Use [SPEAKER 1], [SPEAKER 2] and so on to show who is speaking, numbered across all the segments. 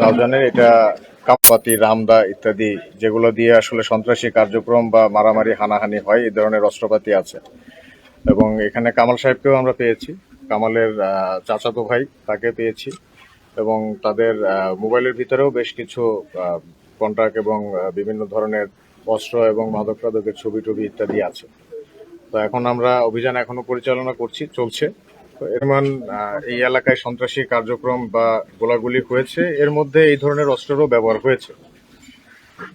[SPEAKER 1] রাউজানের এটা কাপাতি রামদা ইত্যাদি যেগুলো দিয়ে আসলে সন্ত্রাসী কার্যক্রম বা মারামারি, হানাহানি হয়, এই ধরনের অস্ত্রপাতি আছে। এবং এখানে কামাল সাহেবকেও আমরা পেয়েছি। কামালের চাচাতো ভাই তাকে পেয়েছি। এবং তাদের মোবাইলের ভিতরেও বেশ কিছু কন্ট্রাক্ট এবং বিভিন্ন ধরনের অস্ত্র এবং মাদক মাদকের ছবি টবি ইত্যাদি আছে। তো এখন আমরা অভিযান এখনও পরিচালনা করছি, চলছে। তো এর মান আহ, এই এলাকায় সন্ত্রাসী কার্যক্রম বা গোলাগুলি হয়েছে এর মধ্যে এই ধরনের অস্ত্রেরও ব্যবহার হয়েছে।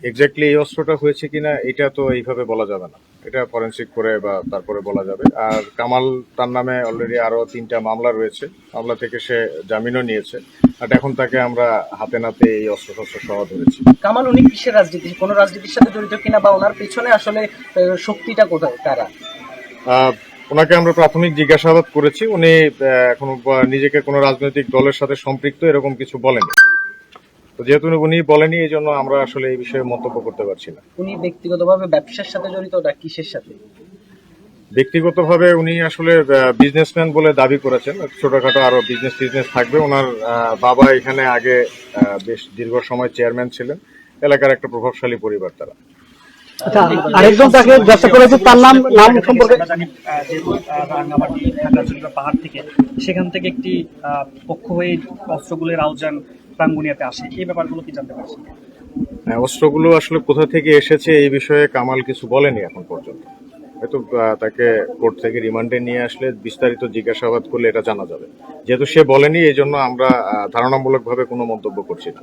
[SPEAKER 1] এক্স্যাক্টলি এই অস্ত্রটা হয়েছে কিনা এটা তো এইভাবে বলা যাবে না। এটা ফরেন্সিক করে বা তারপরে বলা যাবে। আর কামাল তার নামে অলরেডি আরও তিনটা মামলা রয়েছে। মামলা থেকে সে জামিনও নিয়েছে। আর এখন তাকে আমরা হাতে নাতে এই অস্ত্র শস্ত্র সহ ধরেছি।
[SPEAKER 2] কামাল উনি কিসের রাজনীতি? কোন রাজনীতির সাথে জড়িত কিনা বা ওনার পেছনে আসলে শক্তিটা কোথায়
[SPEAKER 1] আহ, ওনাকে আমরা প্রাথমিক জিজ্ঞাসাবাদ করেছি। উনি এখনও নিজেকে কোনো রাজনৈতিক দলের সাথে সম্পৃক্ত এরকম কিছু বলেনি। তো যেহেতু উনি বলেনি এই জন্য আমরা আসলে এই বিষয়ে মন্তব্য করতে পারছি না।
[SPEAKER 2] উনি ব্যক্তিগতভাবে ব্যবসার সাথে জড়িত না কিসের সাথে?
[SPEAKER 1] ব্যক্তিগতভাবে উনি আসলে বিজনেসম্যান বলে দাবি করেছেন। ছোটখাটো আরও বিজনেস টিজনেস থাকবে। ওনার বাবা এখানে আগে বেশ দীর্ঘ সময় চেয়ারম্যান ছিলেন। এলাকার একটা প্রভাবশালী পরিবার তারা।
[SPEAKER 3] আরেকজন তাকে গ্রেফতার করেছে তার নাম নাম সম্পর্কে
[SPEAKER 4] রাঙ্গামাটি খাগড়াছড়ি পাহাড় থেকে সেখান থেকে একটি পক্ষ হয়ে অস্ত্রগুলো রাউজান প্রাঙ্গুনিয়াতে আসে। এই ব্যাপারগুলো কি জানতে পারছি
[SPEAKER 1] হ্যাঁ, অস্ত্রগুলো আসলে কোথা থেকে এসেছে এই বিষয়ে কামাল কিছু বলেনি এখন পর্যন্ত। হয়তো তাকে কোর্ট থেকে রিমান্ডে নিয়ে আসলে বিস্তারিত জিজ্ঞাসাবাদ করলে এটা জানা যাবে। যেহেতু সে বলেনি এই জন্য আমরা ধারণামূলকভাবে কোনো মন্তব্য করছি না।